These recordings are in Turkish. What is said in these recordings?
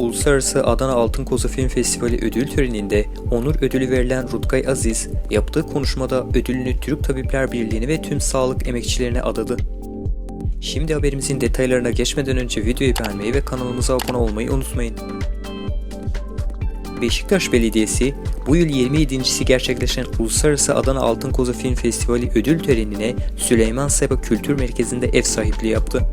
Uluslararası Adana Altın Koza Film Festivali ödül töreninde onur ödülü verilen Rutkay Aziz, yaptığı konuşmada ödülünü Türk Tabipler Birliği'ne ve tüm sağlık emekçilerine adadı. Şimdi haberimizin detaylarına geçmeden önce videoyu beğenmeyi ve kanalımıza abone olmayı unutmayın. Beşiktaş Belediyesi bu yıl 27.si gerçekleşen Uluslararası Adana Altın Koza Film Festivali ödül törenine Süleyman Seba Kültür Merkezi'nde ev sahipliği yaptı.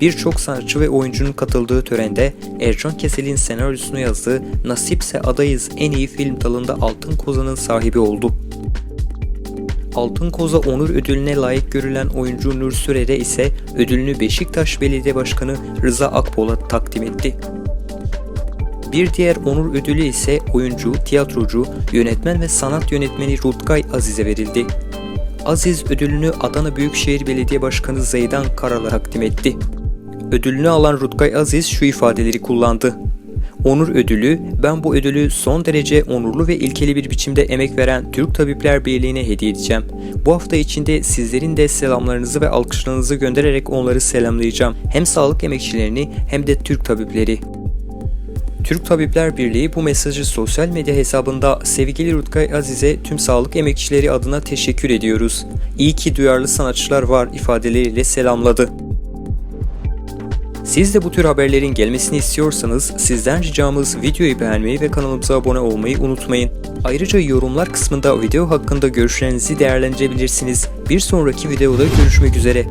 Birçok sanatçı ve oyuncunun katıldığı törende Ercan Kesel'in senaryosunu yazdığı Nasipse Adayız en iyi film dalında Altın Koza'nın sahibi oldu. Altın Koza Onur Ödülüne layık görülen oyuncu Nur Sürer'e ise ödülünü Beşiktaş Belediye Başkanı Rıza Akpolat takdim etti. Bir diğer onur ödülü ise oyuncu, tiyatrocu, yönetmen ve sanat yönetmeni Rutkay Aziz'e verildi. Aziz ödülünü Adana Büyükşehir Belediye Başkanı Zeydan Karal'a takdim etti. Ödülünü alan Rutkay Aziz şu ifadeleri kullandı. Onur ödülü, ben bu ödülü son derece onurlu ve ilkeli bir biçimde emek veren Türk Tabipler Birliği'ne hediye edeceğim. Bu hafta içinde sizlerin de selamlarınızı ve alkışlarınızı göndererek onları selamlayacağım. Hem sağlık emekçilerini hem de Türk tabipleri. Türk Tabipler Birliği bu mesajı sosyal medya hesabında sevgili Rutkay Aziz'e tüm sağlık emekçileri adına teşekkür ediyoruz. İyi ki duyarlı sanatçılar var ifadeleriyle selamladı. Siz de bu tür haberlerin gelmesini istiyorsanız sizden ricamız videoyu beğenmeyi ve kanalımıza abone olmayı unutmayın. Ayrıca yorumlar kısmında video hakkında görüşlerinizi değerlendirebilirsiniz. Bir sonraki videoda görüşmek üzere.